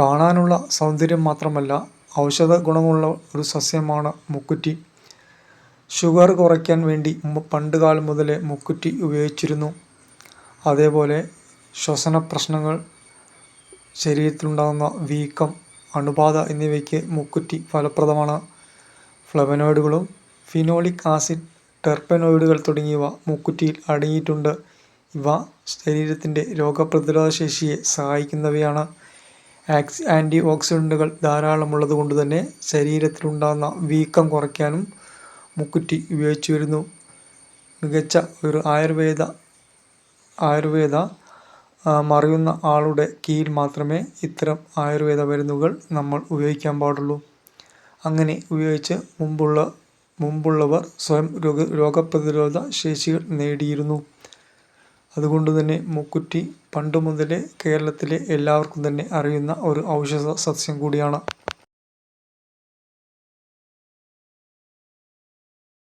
കാണാനുള്ള സൗന്ദര്യം മാത്രമല്ല ഔഷധ ഗുണമുള്ള ഒരു സസ്യമാണ് മുക്കുറ്റി. ഷുഗർ കുറയ്ക്കാൻ വേണ്ടി പണ്ട് കാലം മുതലേ മുക്കുറ്റി ഉപയോഗിച്ചിരുന്നു. അതേപോലെ ശ്വസന പ്രശ്നങ്ങൾ ശരീരത്തിലുണ്ടാകുന്ന വീക്കം അണുബാധ എന്നിവയ്ക്ക് മുക്കുറ്റി ഫലപ്രദമാണ്. ഫ്ലവനോയിഡുകളും ഫിനോളിക് ആസിഡ് ടെർപ്പനോയിഡുകൾ തുടങ്ങിയവ മുക്കുറ്റിയിൽ അടങ്ങിയിട്ടുണ്ട്. ഇവ ശരീരത്തിന്റെ രോഗപ്രതിരോധ ശേഷിയെ സഹായിക്കുന്നവയാണ്. ആക്സ് ആന്റി ഓക്സിഡന്റുകൾ ധാരാളമുള്ളത് കൊണ്ട് തന്നെ ശരീരത്തിലുണ്ടാകുന്ന വീക്കം കുറയ്ക്കാനും മുക്കുറ്റി ഉപയോഗിച്ചു വരുന്നു മികച്ച ഒരു ആയുർവേദ ആയുർവേദ മറിയുന്ന ആളുടെ കീഴിൽ മാത്രമേ ഇത്തരം ആയുർവേദ മരുന്നുകൾ നമ്മൾ ഉപയോഗിക്കാൻ പാടുള്ളൂ. അങ്ങനെ ഉപയോഗിച്ച് മുമ്പുള്ള മുമ്പുള്ളവർ സ്വയം രോഗ രോഗപ്രതിരോധ ശേഷികൾ നേടിയിരുന്നു. അതുകൊണ്ട് തന്നെ മൂക്കുറ്റി പണ്ട് മുതലേ കേരളത്തിലെ എല്ലാവർക്കും തന്നെ അറിയുന്ന ഒരു ഔഷധ സസ്യം കൂടിയാണ്.